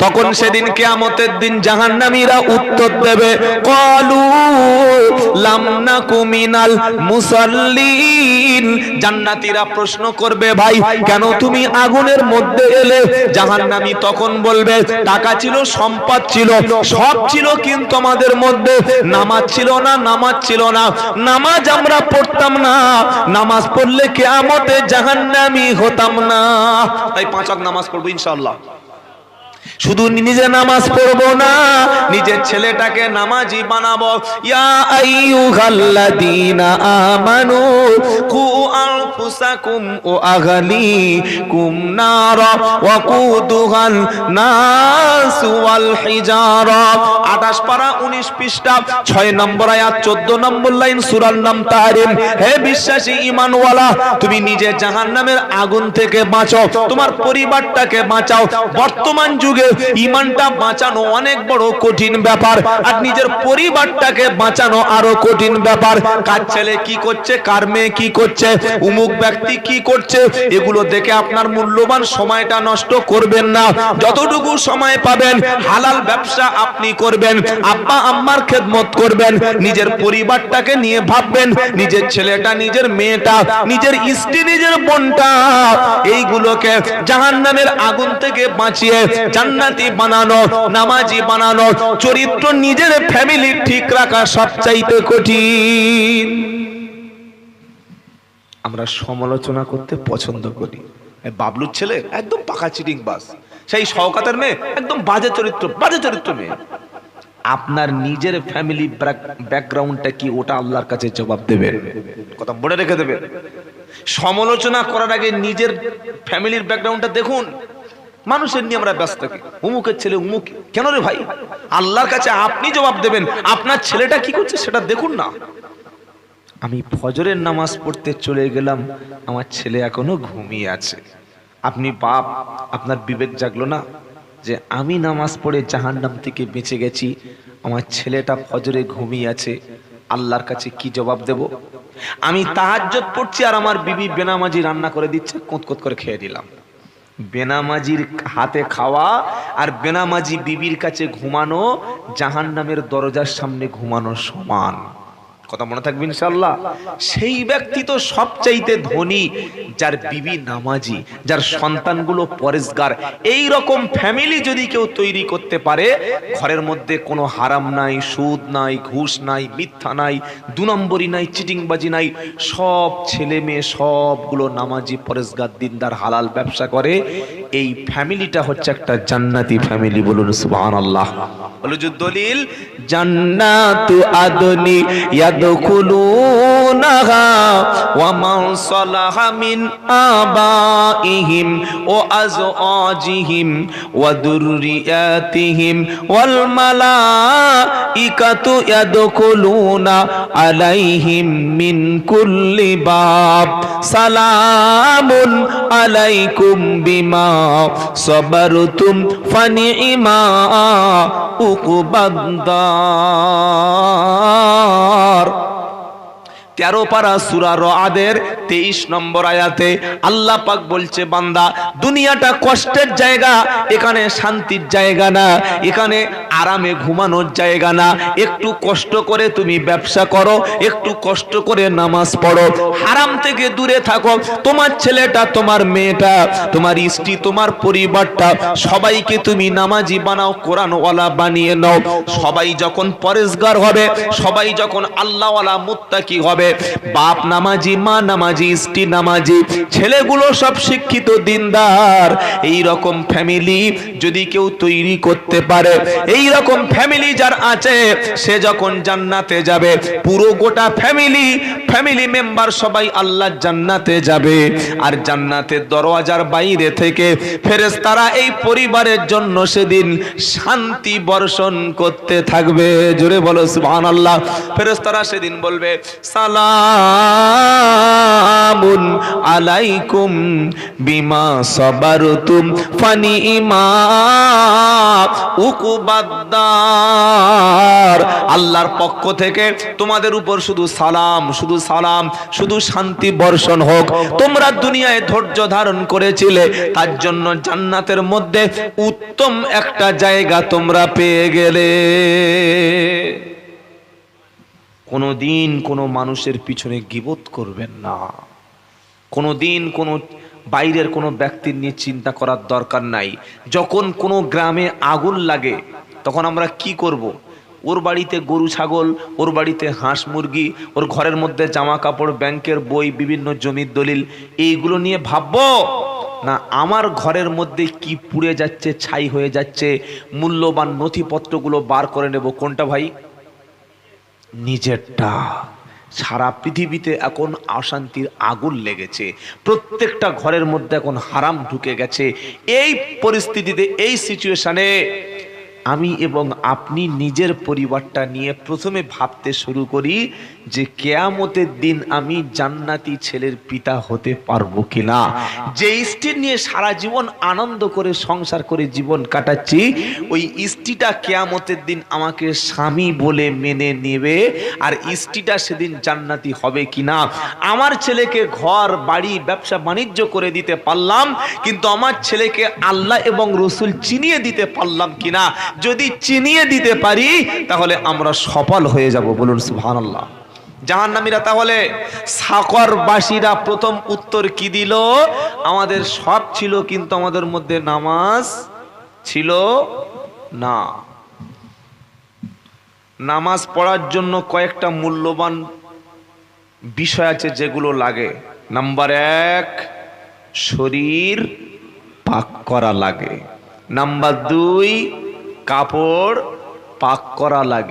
তখন সেদিন কেয়ামতের দিন জাহান্নামীরা উত্তর দেবে কলু লামনা কুমিনাল মুসাল্লিন। জান্নাতীরা প্রশ্ন করবে ভাই কেন তুমি আগুনের মধ্যে এলে? জাহান্নামী তখন বলবে টাকা ছিল সম্পদ ছিল সব ছিল কিন্তু আমাদের মধ্যে। নামাজ ছিল না নামাজ ছিল না। নামাজ আমরা পড়তাম না। নামাজ পড়লে কেয়ামতে জাহান্নামী হতাম না। তাই পাঁচ ওয়াক্ত নামাজ পড়ব ইনশাআল্লাহ। শুধু নিজে নামাজ পড়ব না, নিজের ছেলেটাকে নামাজি বানাবো। আইয়ুহাল্লাযীনা আমানু, কু আনফুসাকুম ও আহলিকুম নারা, ওয়া কুদুহান নাস ওয়াল হিজারা। 28 পারা 19 পৃষ্ঠা 6 নম্বর আয়াত 14 নম্বর লাইন তুমি নিজে জাহান্নামের আগুন থেকে বাঁচাও, তোমার পরিবারটাকে বাঁচাও। বর্তমান যুগে ইমানটা বাঁচানো অনেক বড় কঠিন ব্যাপার, আর নিজের পরিবারটাকে বাঁচানো আরও কঠিন ব্যাপার। কার ছেলে কি করছে, কার মেয়ে কি করছে, উমুক ব্যক্তি কি করছে, এগুলো দেখে আপনার মূল্যবান সময়টা নষ্ট করবেন না। যতটুকু সময় পাবেন, হালাল ব্যবসা আপনি করবেন, আব্বা আম্মার খেদমত করবেন, নিজের পরিবারটাকে নিয়ে ভাববেন, নিজের ছেলেটা, নিজের মেয়েটা, নিজের স্ত্রী, নিজের বোনটা, এইগুলোকে জাহান্নামের আগুন থেকে বাঁচিয়ে জান্নাতি বানানো, নামাজি বানানো, চরিত্র নিজের ফ্যামিলি ঠিক রাখা সবচাইতে কঠিন। আমরা সমালোচনা করতে পছন্দ করি। বাবলুর ছেলে একদম পাকা চিটিং বাস। সেই শওকাতের মেয়ে একদম বাজে চরিত্র বাজে চরিত্র মেয়ে। আপনার নিজের ফ্যামিলি ব্যাকগ্রাউন্ডটা কি ওটা আল্লাহর কাছে জবাব দেবে। কথা মনে রেখে দেবে। সমালোচনা করার আগে নিজের ফ্যামিলির ব্যাকগ্রাউন্ডটা দেখুন। মানুষের নিয়ে আমরা ব্যস্ত থাকি উমুকের ছেলে উমুক কেন রে ভাই? আল্লাহর কাছে আপনি জবাব দেবেন, আপনার ছেলেটা কি করছে সেটা দেখুন না। আমি ফজরের নামাজ পড়তে চলে গেলাম, আমার ছেলে এখনও ঘুমিয়ে আছে। আপনি বাপ, আপনার বিবেক জাগলো না যে আমি নামাজ পড়ে জাহান্নাম থেকে বেঁচে গেছি, আমার ছেলেটা ফজরে ঘুমিয়ে আছে, আল্লাহর কাছে কি জবাব দেব? আমি তাহাজ্জত পড়ছি আর আমার বিবি বেনামাজি রান্না করে দিচ্ছে, কোঁত করে খেয়ে দিলাম বেনামাজির হাতে খাওয়া আর বেনামাজি বিবির কাছে ঘুমানো জাহান নামের দরজার সামনে ঘুমানো সমান। কথা মনে থাকবে ইনশাল্লাহ সেই ব্যক্তি তো সবচাইতে ধনী, যার বিবি নামাজি, যার সন্তানগুলো পরেশগার। এই রকম ফ্যামিলি যদি কেউ তৈরি করতে পারে, ঘরের মধ্যে কোনো হারাম নাই, সুদ নাই, ঘুষ নাই, মিথ্যা নাই, দু নম্বরই নাই, চিটিংবাজি নাই, সব ছেলে মেয়ে সবগুলো নামাজি, পরেশগার, দিনদার, হালাল ব্যবসা করে। এই ফ্যামিলিটা হচ্ছে একটা জান্নাতি ফ্যামিলি বলুন সুবহানাল্লাহ। বলো যে দলিল, জান্নাতু আদনি ইয়াদখুলুনাহা ওয়া মান সালাহা মিন আবাইহিম ওয়া আজওয়াজিহিম ওয়া দুররিয়াতিহিম ওয়াল মালাইকাতু ইয়াদখুলুনা আলাইহিম মিন কুল্লি বাব। সালামুন আলাইকুম বিমা সাবারতুম ফানিমা উকুবাদ্দার তেরো পারা সুরা রাদের তেইশ নম্বর আয়াতে আল্লাহ পাক বলছে, বান্দা, দুনিয়াটা কষ্টের জায়গা, এখানে শান্তির জায়গা না, এখানে আরামে ঘুমানোর জায়গা না, একটু কষ্ট করে তুমি ব্যবসা করো, একটু কষ্ট করে নামাজ পড়ো, হারাম থেকে দূরে থাকো, তোমার ছেলেটা, তোমার মেয়েটা, তোমার স্ত্রী, তোমার পরিবারটা, সবাইকে তুমি নামাজি বানাও, কোরআনওয়ালা বানিয়ে নাও, সবাই যখন পরেশগার হবে, সবাই যখন আল্লাহওয়ালা মুত্তাকি হবে বাপ নামাজি, মা নামাজি, স্ত্রী নামাজি, ছেলেগুলো সব শিক্ষিত দিনদার। এই রকম ফ্যামিলি যদি কেউ তৈরি করতে পারে এই রকম ফ্যামিলি যার আছে, সে যখন জান্নাতে যাবে, পুরো গোটা ফ্যামিলি ফ্যামিলি মেম্বার সবাই আল্লাহ জান্নাতে যাবে। আর জান্নাতের দরওয়াজার বাইরে থেকে ফেরেশতারা এই পরিবারের জন্য সেদিন শান্তি বর্ষণ করতে থাকবে। জোরে বলো, সুবহানাল্লাহ। ফেরেশতারা সেদিন বলবে, সালাম সালামুন আলাইকুম বিমা সাবারতুম ফানিমা উকুবাদ্দার। আল্লাহর পক্ষ থেকে তোমাদের উপর শুধু সালাম শুধু সালাম, শুধু শান্তি বর্ষণ হোক। তোমরা দুনিয়ায় ধৈর্য ধারণ করেছিলে, তার জন্য জান্নাতের মধ্যে উত্তম একটা জায়গা তোমরা পেয়ে গেলে। কোনোদিন কোনো মানুষের পিছনে গিবত করবেন না। কোনো দিন কোনো বাইরের কোনো ব্যক্তির নিয়ে চিন্তা করার দরকার নাই। যখন কোনো গ্রামে আগুন লাগে, তখন আমরা কি করব। ওর বাড়িতে গরু, ছাগল, ওর বাড়িতে হাঁস, মুরগি, ওর ঘরের মধ্যে জামা কাপড়, ব্যাংকের বই, বিভিন্ন জমির দলিল, এইগুলো নিয়ে ভাববো না আমার ঘরের মধ্যে কি পুড়ে যাচ্ছে, ছাই হয়ে যাচ্ছে, মূল্যবান নথিপত্রগুলো বার করে নেব। কোনটা ভাই? নিজেরটা। সারা পৃথিবীতে এখন অশান্তির আগুন লেগেছে। প্রত্যেকটা ঘরের মধ্যে এখন হারাম ঢুকে গেছে। এই পরিস্থিতিতে, এই সিচুয়েশনে আমি এবং আপনি নিজের পরিবারটা নিয়ে প্রথমে ভাবতে শুরু করি যে কেয়ামতের দিন আমি জান্নাতি ছেলের পিতা হতে পারব কিনা। যে স্ত্রী নিয়ে সারা জীবন আনন্দ করে সংসার করে জীবন কাটাচ্ছি, ওই স্ত্রীটা কেয়ামতের দিন আমাকে স্বামী বলে মেনে নেবে আর স্ত্রীটা সেদিন জান্নাতি হবে কিনা। আমার ছেলেকে ঘর, বাড়ি, ব্যবসা, বাণিজ্য করে দিতে পারলাম, কিন্তু আমার ছেলেকে আল্লাহ এবং রসুল চিনিয়ে দিতে পারলাম কিনা। যদি চিনিয়ে দিতে পারি, তাহলে আমরা সফল হয়ে যাব, বলুন সুবহানাল্লাহ। জাহান্নামীরা তাহলে সাকরবাসীরা প্রথম উত্তর কি দিল? আমাদের সব ছিল, কিন্তু আমাদের মধ্যে নামাজ ছিল না। নামাজ পড়ার জন্য কয়েকটা মূল্যবান বিষয় আছে যেগুলো লাগে। নাম্বার এক, শরীর পাক করা লাগে। নাম্বার দুই কাপড় পাক করা লাগে।